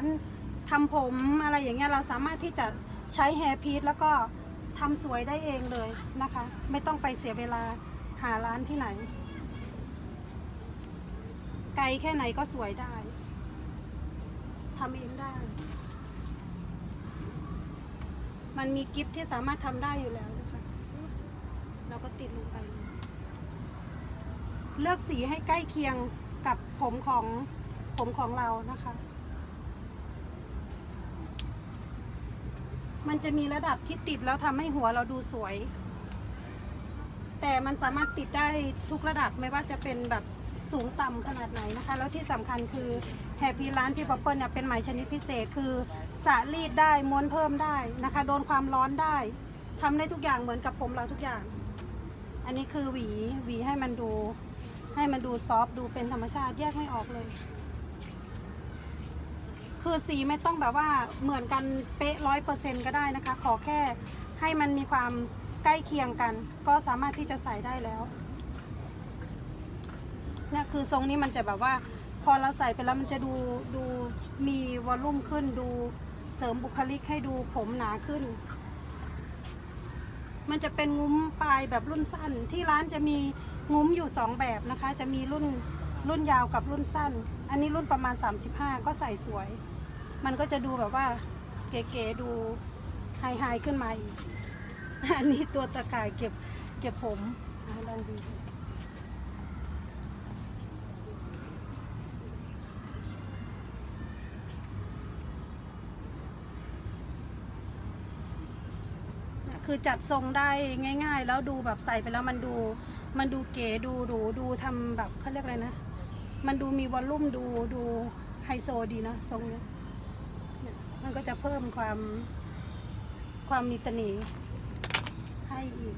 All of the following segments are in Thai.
านทำผมอะไรอย่างเงี้ยเราสามารถที่จะใช้แฮร์พีทแล้วก็ทำสวยได้เองเลยนะคะ ไม่ต้องไปเสียเวลาหาร้านที่ไหน ไกลแค่ไหนก็สวยได้ทำเองได้ มันมีกิฟต์ที่สามารถทำได้อยู่แล้วนะคะ เราก็ติดลงไป เลือกสีให้ใกล้เคียงกับผมของผมของเรานะคะ มันจะมีระดับที่ติดแล้วทำให้หัวเราดูสวย แต่มันสามารถติดได้ทุกระดับไม่ว่าจะเป็นแบบสูงต่ำขนาดไหนนะคะ แล้วที่สำคัญคือแฮปปี้ร้านพี่ป๊อปเปิลเนี่ยเป็นไหมชนิดพิเศษคือสระรีดได้ม้วนเพิ่มได้นะคะ โดนความร้อนได้ทำได้ทุกอย่างเหมือนกับผมเราทุกอย่าง อันนี้คือหวีหวีให้มันดู ให้มันดูซอฟดูเป็นธรรมชาติแยกไม่ออกเลย คือสีไม่ต้องแบบว่าเหมือนกันเป๊ะร้อยเปอร์เซ็นก็ได้นะคะ ขอแค่ให้มันมีความใกล้เคียงกัน ก็สามารถที่จะใส่ได้แล้วเนี่ยคือทรงนี้มันจะแบบว่า พอเราใส่ไปแล้วมันจะดูดูมีวอลลุ่มขึ้นดูเสริมบุคลิกให้ดูผมหนาขึ้น มันจะเป็นงุ้มปลายแบบรุ่นสั้น ที่ร้านจะมีงุ้มอยู่สองแบบนะคะ จะมีรุ่น รุ่นยาวกับรุ่นสั้น อันนี้รุ่นประมาณ 35 ก็ใส่สวย มันก็จะดูแบบว่าเก๋ๆดูไฮๆขึ้นมาอีก อันนี้ตัวตะข่ายเก็บเก็บผมอะลองดูคือจัดทรงได้ง่าย ๆ แล้วดูแบบใส่ไปแล้วมันดู มันดูเก๋ดูหรูดูทำแบบเขาเรียกอะไรนะ มันดูมีวอลลุ่มดูดูไฮโซดีเนาะทรงเนี้ยเนี่ยมันก็จะเพิ่มความความมีเสน่ห์ให้อีก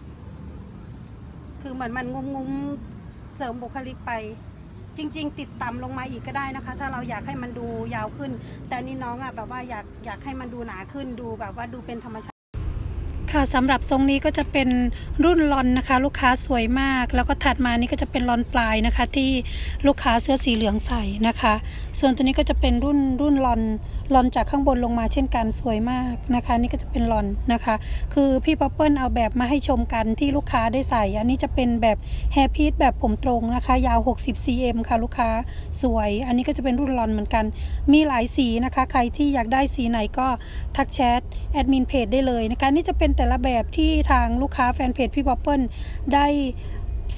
คือเหมือนมันงุ้มงุ้มๆเสริมบุคลิกไป จริง ๆ ติดต่ำลงมาอีกก็ได้นะคะ ถ้าเราอยากให้มันดูยาวขึ้น แต่นี่น้องอะแบบว่าอยากอยากให้มันดูหนาขึ้นดูแบบว่าดูเป็นธรรมชาติ ค่ะสำหรับทรงนี้ก็จะเป็นรุ่นลอนนะคะ ลูกค้าสวยมาก แล้วก็ถัดมานี่ก็จะเป็นลอนปลายนะคะ ที่ลูกค้าเสื้อสีเหลืองใส่นะคะ ส่วนตัวนี้ก็จะเป็นรุ่นรุ่นลอนลอนจากข้างบนลงมาเช่นกันสวยมากนะคะ นี่ก็จะเป็นลอนนะคะ คือพี่ป๊อปเปิลเอาแบบมาให้ชมกันที่ลูกค้าได้ใส่ อันนี้จะเป็นแบบแฮร์พีทแบบผมตรงนะคะ ยาว 60 cm ค่ะลูกค้าสวย อันนี้ก็จะเป็นรุ่นลอนเหมือนกัน มีหลายสีนะคะ ใครที่อยากได้สีไหนก็ทักแชทแอดมินเพจได้เลยนะคะนี่จะเป็นแต่แต่ละแบบที่ทางลูกค้าแฟนเพจพี่ป๊อปเปิลได้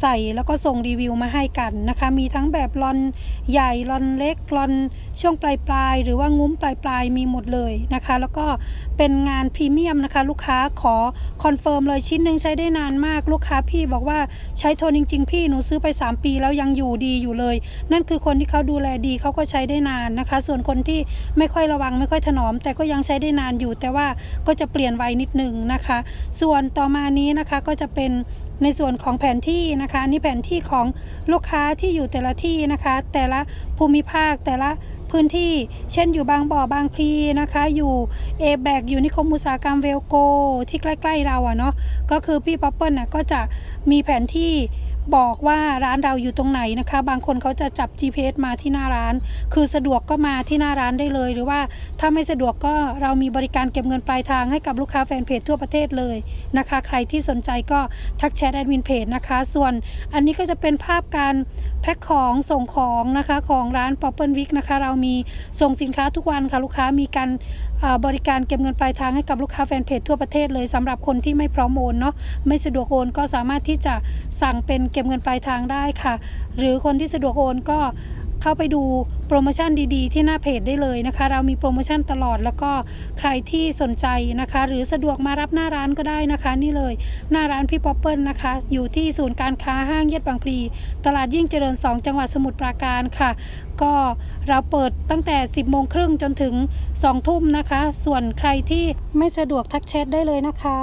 ใส่แล้วก็ส่งรีวิวมาให้กันนะคะ มีทั้งแบบลอนใหญ่ลอนเล็กลอนช่วงปลายปลายหรือว่างุ้มปลายปลายมีหมดเลยนะคะ แล้วก็เป็นงานพรีเมียมนะคะ ลูกค้าขอคอนเฟิร์มเลยชิ้นหนึ่งใช้ได้นานมากลูกค้าพี่บอกว่าใช้ทนจริง ๆ พี่หนูซื้อไป 3 ปีแล้วยังอยู่ดีอยู่เลย นั่นคือคนที่เขาดูแลดีเขาก็ใช้ได้นานนะคะ ส่วนคนที่ไม่ค่อยระวังไม่ค่อยถนอม แต่ก็ยังใช้ได้นานอยู่ แต่ว่าก็จะเปลี่ยนไวนิดนึงนะคะ ส่วนต่อมานี้นะคะก็จะเป็นในส่วนของแผนที่นะคะอันนี่แผนที่ของลูกค้าที่อยู่แต่ละที่นะคะ แต่ละภูมิภาคแต่ละพื้นที่ เช่นอยู่บางบ่อบางพลีนะคะ อยู่เอแบกอยู่นิคมอุตสาหกรรมเวลโก ที่ใกล้ ๆ เราอะเนาะก็คือพี่ป๊อปเปิลน่ะก็จะมีแผนที่ บอกว่าร้านเราอยู่ตรงไหนนะคะ บางคนเขาจะจับ GPS มาที่หน้าร้าน คือสะดวกก็มาที่หน้าร้านได้เลย หรือว่าถ้าไม่สะดวกก็เรามีบริการเก็บเงินปลายทางให้กับลูกค้าแฟนเพจทั่วประเทศเลยนะคะ ใครที่สนใจก็ทักแชทแอดมินเพจนะคะ ส่วนอันนี้ก็จะเป็นภาพการแพ็คของส่งของนะคะของร้าน p o p p e r Week นะคะ เรามีส่งสินค้าทุกวันค่ะลูกค้ามีการ บริการเก็บเงินปลายทางให้กับลูกค้าแฟนเพจทั่วประเทศเลยสำหรับคนที่ไม่พร้อมโอนเนาะไม่สะดวกโอนก็สามารถที่จะสั่งเป็นเก็บเงินปลายทางได้ค่ะ หรือคนที่สะดวกโอนก็ เข้าไปดูโปรโมชั่นดีๆ ที่หน้าเพจได้เลยนะคะ เรามีโปรโมชั่นตลอดแล้วก็ใครที่สนใจนะคะ หรือสะดวกมารับหน้าร้านก็ได้นะคะ นี่เลยหน้าร้านพี่ป๊อปเปิลนะคะ อยู่ที่ศูนย์การค้าห้างเย็ดบางพลีตลาดยิ่งเจริญ 2 จังหวัดสมุทรปราการค่ะ ก็เราเปิดตั้งแต่ 10โมงครึ่งจนถึง2ทุ่มนะคะ ส่วนใครที่ไม่สะดวกทักแชทได้เลยนะคะ